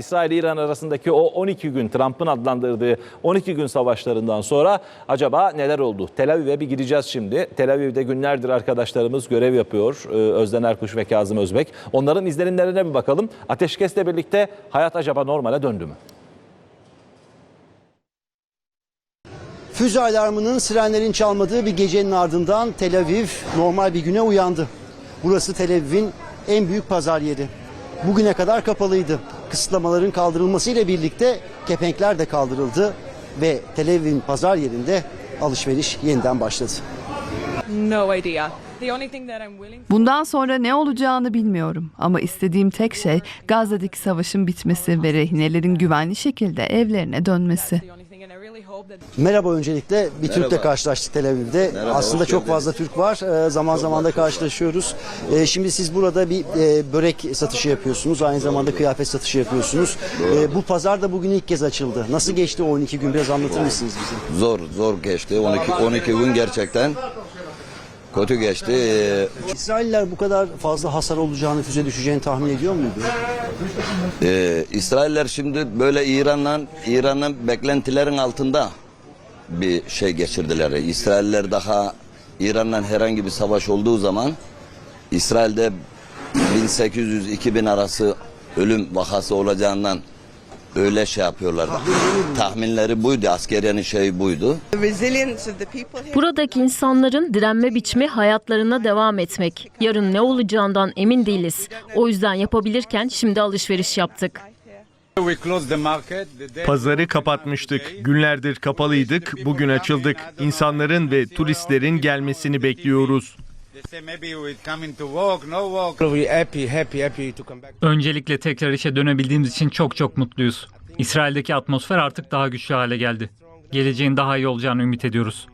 İsrail-İran arasındaki o 12 gün Trump'ın adlandırdığı 12 gün savaşlarından sonra acaba neler oldu? Tel Aviv'e bir gideceğiz şimdi. Tel Aviv'de günlerdir arkadaşlarımız görev yapıyor. Ee, Özden Erkuş ve Kazım Özbek. Onların izlenimlerine bir bakalım. Ateşkesle birlikte hayat acaba normale döndü mü? Füze alarmının sirenlerin çalmadığı bir gecenin ardından Tel Aviv normal bir güne uyandı. Burası Tel Aviv'in en büyük pazar yeri. Bugüne kadar kapalıydı. Kısıtlamaların kaldırılmasıyla birlikte kepenkler de kaldırıldı ve Tel Aviv'in pazar yerinde alışveriş yeniden başladı. No idea. The only thing that I'm willing Bundan sonra ne olacağını bilmiyorum ama istediğim tek şey Gazze'deki savaşın bitmesi ve rehinelerin güvenli şekilde evlerine dönmesi. Merhaba öncelikle bir Türk'le Merhaba. karşılaştık Tel Aviv'de. Merhaba, Aslında çok geldiniz. fazla Türk var. Ee, zaman zaman da karşılaşıyoruz. Ee, şimdi siz burada bir e, börek satışı yapıyorsunuz. Aynı zamanda kıyafet satışı yapıyorsunuz. Ee, bu pazar da bugün ilk kez açıldı. Nasıl geçti o 12 gün biraz anlatır mısınız bize? Zor, zor geçti. 12 12 gün gerçekten kötü geçti. Ee, İsrailler bu kadar fazla hasar olacağını, füze düşeceğini tahmin ediyor muydu? e, İsrailler şimdi böyle İran'la İran'ın beklentilerin altında bir şey geçirdiler. İsrailler daha İran'la herhangi bir savaş olduğu zaman İsrail'de 1800-2000 arası ölüm vakası olacağından öyle şey yapıyorlardı. Tahminleri buydu. Askeriyenin şeyi buydu. Buradaki insanların direnme biçimi hayatlarına devam etmek. Yarın ne olacağından emin değiliz. O yüzden yapabilirken şimdi alışveriş yaptık. Pazarı kapatmıştık. Günlerdir kapalıydık. Bugün açıldık. İnsanların ve turistlerin gelmesini bekliyoruz. Öncelikle tekrar işe dönebildiğimiz için çok çok mutluyuz. İsrail'deki atmosfer artık daha güçlü hale geldi. Geleceğin daha iyi olacağını ümit ediyoruz.